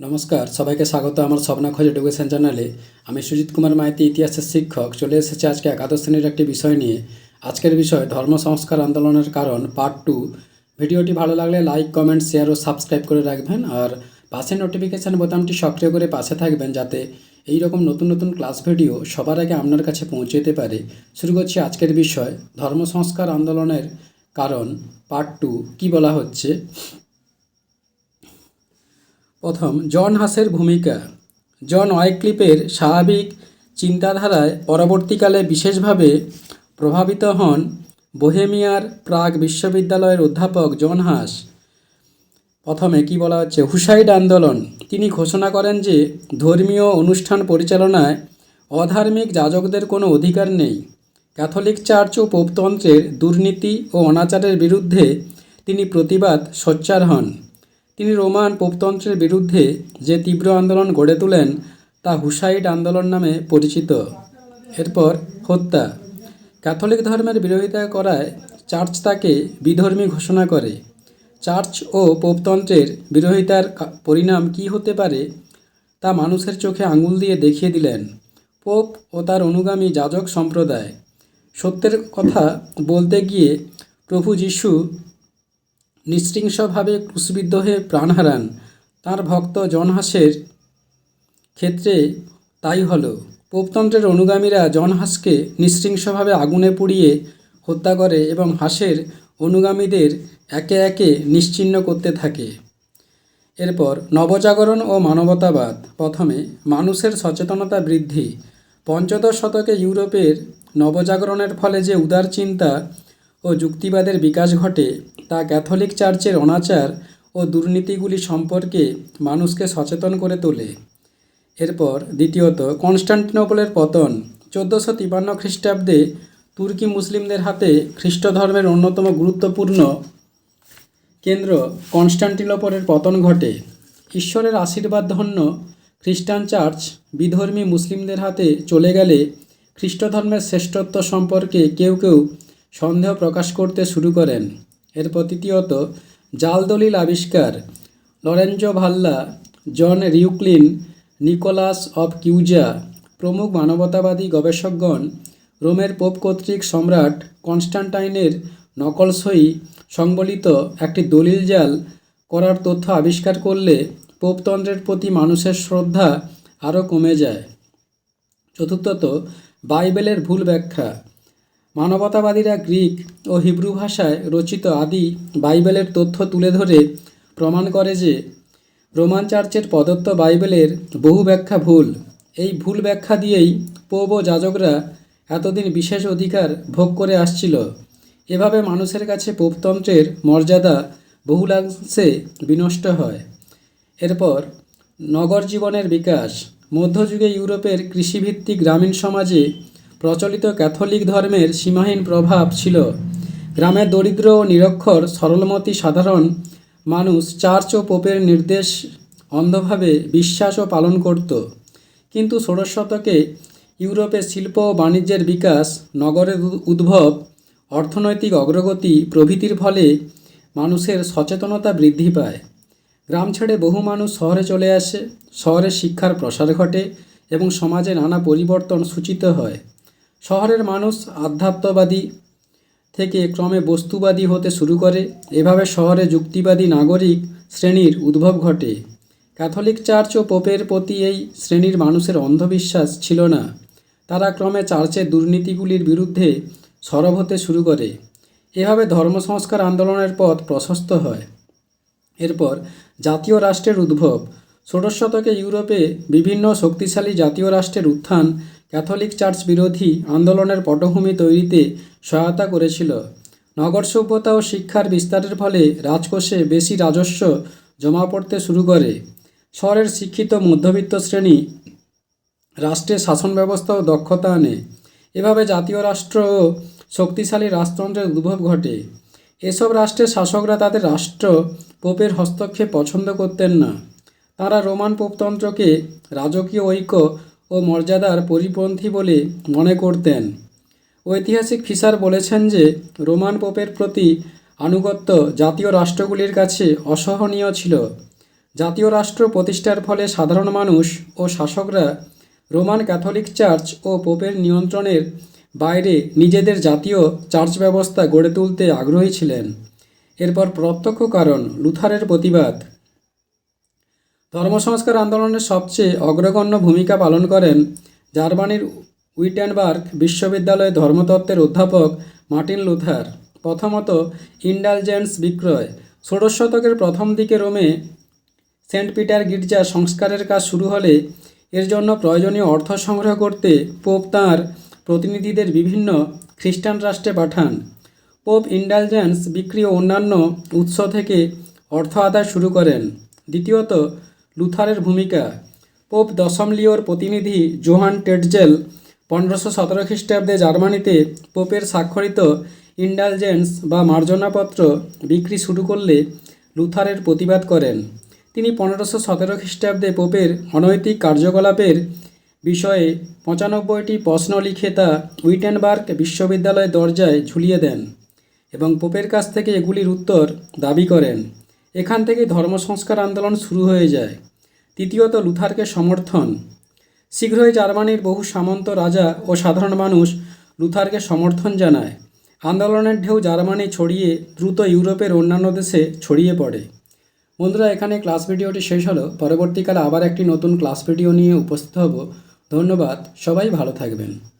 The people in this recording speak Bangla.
নমস্কার, সবাইকে স্বাগত আমার স্বপ্না খোঁজ এডুকেশন চ্যানেলে। আমি সুজিত কুমার মাইতি, ইতিহাসের শিক্ষক। চলে এসেছি আজকে একাদশ শ্রেণির একটি বিষয় নিয়ে। আজকের বিষয়, ধর্ম সংস্কার আন্দোলনের কারণ পার্ট টু ভিডিওটি ভালো লাগলে লাইক কমেন্ট শেয়ার ও সাবস্ক্রাইব করে রাখবেন আর পাশে নোটিফিকেশান বোতামটি সক্রিয় করে পাশে থাকবেন যাতে এই রকম নতুন নতুন ক্লাস ভিডিও সবার আগে আপনার কাছে পৌঁছে যেতে পারে। শুরু করছি আজকের বিষয়, ধর্ম সংস্কার আন্দোলনের কারণ পার্ট টু কী বলা হচ্ছে? প্রথম, জন হাসের ভূমিকা। জন ওয়াইক্লিপের স্বাভাবিক চিন্তাধারায় পরবর্তীকালে বিশেষভাবে প্রভাবিত হন বোহেমিয়ার প্রাগ বিশ্ববিদ্যালয়ের অধ্যাপক জন হাস। প্রথমে কি বলা হচ্ছে? হুসাইড আন্দোলন। তিনি ঘোষণা করেন যে ধর্মীয় অনুষ্ঠান পরিচালনায় অধার্মিক যাজকদের কোনো অধিকার নেই। ক্যাথলিক চার্চ ও পোপতন্ত্রের দুর্নীতি ও অনাচারের বিরুদ্ধে তিনি প্রতিবাদ সোচ্চার হন। তিনি রোমান পোপতন্ত্রের বিরুদ্ধে যে তীব্র আন্দোলন গড়ে তোলেন, তা হুসাইড আন্দোলন নামে পরিচিত। এরপর হত্যা। ক্যাথলিক ধর্মের বিরোধিতা করায় চার্চ তাকে বিধর্মী ঘোষণা করে। চার্চ ও পোপতন্ত্রের বিরোধিতার পরিণাম কী হতে পারে, তা মানুষের চোখে আঙুল দিয়ে দেখিয়ে দিলেন পোপ ও তার অনুগামী যাজক সম্প্রদায়। সত্যের কথা বলতে গিয়ে প্রভু যিশু নৃশংসভাবে ক্রুশবিদ্ধ হয়ে প্রাণ হারান। তাঁর ভক্ত জন হাসের ক্ষেত্রে তাই হলো। পোপতন্ত্রের অনুগামীরা জন হাসকে নৃশংসভাবে আগুনে পুড়িয়ে হত্যা করে এবং হাসের অনুগামীদের একে একে নিশ্চিহ্ন করতে থাকে। এরপর নবজাগরণ ও মানবতাবাদ। প্রথমে মানুষের সচেতনতা বৃদ্ধি। পঞ্চদশ শতকে ইউরোপের নবজাগরণের ফলে যে উদার চিন্তা ও যুক্তিবাদের বিকাশ ঘটে, তা ক্যাথলিক চার্চের অনাচার ও দুর্নীতিগুলি সম্পর্কে মানুষকে সচেতন করে তোলে। এরপর দ্বিতীয়ত, কনস্টান্টিনোপলের পতন, চোদ্দোশো তিপান্ন খ্রিস্টাব্দে তুর্কি মুসলিমদের হাতে খ্রিস্ট ধর্মের অন্যতম গুরুত্বপূর্ণ কেন্দ্র কনস্টান্টিনোপলের পতন ঘটে। ঈশ্বরের আশীর্বাদ ধন্য খ্রিস্টান চার্চ বিধর্মী মুসলিমদের হাতে চলে গেলে খ্রিস্ট ধর্মের শ্রেষ্ঠত্ব সম্পর্কে কেউ কেউ সন্দেহ প্রকাশ করতে শুরু করেন। এরপর তৃতীয়ত জাল দলিল আবিষ্কার, Lorenzo Valla, John Reuchlin, Nicholas of Cusa, প্রমুখ মানবতাবাদী গবেষকগণ, রোমের পোপ কর্তৃক সম্রাট কনস্টান্টাইনের নকলসই সংবলিত একটি দলিল জাল করার তথ্য আবিষ্কার করলে পোপতন্ত্রের প্রতি মানুষের শ্রদ্ধা আরও কমে যায়। চতুর্থত, বাইবেলের ভুল ব্যাখ্যা। মানবতাবাদীরা গ্রিক ও হিব্রু ভাষায় রচিত আদি বাইবেলের তথ্য তুলে ধরে প্রমাণ করে যে রোমান চার্চের প্রদত্ত বাইবেলের বহু ব্যাখ্যা ভুল। এই ভুল ব্যাখ্যা দিয়েই ও যাজকরা এতদিন বিশেষ অধিকার ভোগ করে আসছিল। এভাবে মানুষের কাছে পোপতন্ত্রের মর্যাদা বহুলাংশে বিনষ্ট হয়। এরপর নগর জীবনের বিকাশ। মধ্যযুগে ইউরোপের কৃষিভিত্তিক গ্রামীণ সমাজে প্রচলিত ক্যাথলিক ধর্মের সীমাহীন প্রভাব ছিল। গ্রামের দরিদ্র ও নিরক্ষর সরলমতি সাধারণ মানুষ চার্চ ও পোপের নির্দেশ অন্ধভাবে বিশ্বাস ও পালন করত। কিন্তু ষোড়শ শতকে ইউরোপে শিল্প ও বাণিজ্যের বিকাশ, নগরের উদ্ভব, অর্থনৈতিক অগ্রগতি প্রভৃতির ফলে মানুষের সচেতনতা বৃদ্ধি পায়। গ্রাম ছেড়ে বহু মানুষ শহরে চলে আসে। শহরে শিক্ষার প্রসার ঘটে এবং সমাজে নানা পরিবর্তন সূচিত হয়। শহরের মানুষ আধ্যাত্মবাদী থেকে ক্রমে বস্তুবাদী হতে শুরু করে। এভাবে শহরে যুক্তিবাদী নাগরিক শ্রেণির উদ্ভব ঘটে। ক্যাথলিক চার্চ ও পোপের প্রতি এই শ্রেণির মানুষের অন্ধবিশ্বাস ছিল না। তারা ক্রমে চার্চের দুর্নীতিগুলির বিরুদ্ধে সরব হতে শুরু করে। এভাবে ধর্ম সংস্কার আন্দোলনের পথ প্রশস্ত হয়। এরপর জাতীয় রাষ্ট্রের উদ্ভব। ষোড়শ শতকে ইউরোপে বিভিন্ন শক্তিশালী জাতীয় রাষ্ট্রের উত্থান ক্যাথলিক চার্চ বিরোধী আন্দোলনের পটভূমি তৈরিতে সহায়তা করেছিল। নগর সভ্যতা ও শিক্ষার বিস্তারের ফলে রাজকোষে বেশি রাজস্ব জমা পড়তে শুরু করে। শহরের শিক্ষিত মধ্যবিত্ত শ্রেণি রাষ্ট্রের শাসন ব্যবস্থা ও দক্ষতা আনে। এভাবে জাতীয় রাষ্ট্র ও শক্তিশালী রাজতন্ত্রের উদ্ভব ঘটে। এসব রাষ্ট্রের শাসকরা তাদের রাষ্ট্র পোপের হস্তক্ষেপ পছন্দ করতেন না। তারা রোমান পোপতন্ত্রকে রাজকীয় ঐক্য ও মর্যাদার পরিপন্থী বলে মনে করতেন। ঐতিহাসিক ফিসার বলেছেন যে, রোমান পোপের প্রতি আনুগত্য জাতীয় রাষ্ট্রগুলির কাছে অসহনীয় ছিল। জাতীয় রাষ্ট্র প্রতিষ্ঠার ফলে সাধারণ মানুষ ও শাসকরা রোমান ক্যাথলিক চার্চ ও পোপের নিয়ন্ত্রণের বাইরে নিজেদের জাতীয় চার্চ ব্যবস্থা গড়ে তুলতে আগ্রহী ছিলেন। এরপর প্রত্যক্ষ কারণ, লুথারের প্রতিবাদ ধর্মসংস্কার আন্দোলনের সবচেয়ে অগ্রগণ্য ভূমিকা পালন করেন জার্মানির উইটেনবার্গ বিশ্ববিদ্যালয়ে ধর্মতত্ত্বের অধ্যাপক মার্টিন লুথার। প্রথমত, ইন্ডালজেন্স বিক্রয়। ষোড়শ শতকের প্রথম দিকে রোমে সেন্ট পিটার গির্জা সংস্কারের কাজ শুরু হলে এর জন্য প্রয়োজনীয় অর্থ সংগ্রহ করতে পোপ তাঁর প্রতিনিধিদের বিভিন্ন খ্রিস্টান রাষ্ট্রে পাঠান। পোপ ইন্ডালজেন্স বিক্রি ও অন্যান্য উৎস থেকে অর্থ আদায় শুরু করেন। দ্বিতীয়ত লুথারের ভূমিকা। পোপ দশম লিওর প্রতিনিধি জোহান টেটজেল পনেরোশো সতেরো খ্রিস্টাব্দে জার্মানিতে পোপের স্বাক্ষরিত ইন্ডালজেন্স বা মার্জনাপত্র বিক্রি শুরু করলে লুথারের প্রতিবাদ করেন। তিনি পনেরোশো সতেরো খ্রিস্টাব্দে পোপের অনৈতিক কার্যকলাপের বিষয়ে পঁচানব্বইটি প্রশ্ন লিখে তা উইটেনবার্গ বিশ্ববিদ্যালয়ের দরজায় ঝুলিয়ে দেন এবং পোপের কাছ থেকে এগুলির উত্তর দাবি করেন। এখান থেকে ধর্ম সংস্কার আন্দোলন শুরু হয়ে যায়। তৃতীয়ত লুথারকে সমর্থন। শীঘ্রই জার্মানির বহু সামন্ত রাজা ও সাধারণ মানুষ লুথারকে সমর্থন জানায়। আন্দোলনের ঢেউ জার্মানি ছড়িয়ে দ্রুত ইউরোপের অন্যান্য দেশে ছড়িয়ে পড়ে। বন্ধুরা, এখানে ক্লাস ভিডিওটি শেষ হলো। পরবর্তীকালে আবার একটি নতুন ক্লাস ভিডিও নিয়ে উপস্থিত হব। ধন্যবাদ। সবাই ভালো থাকবেন।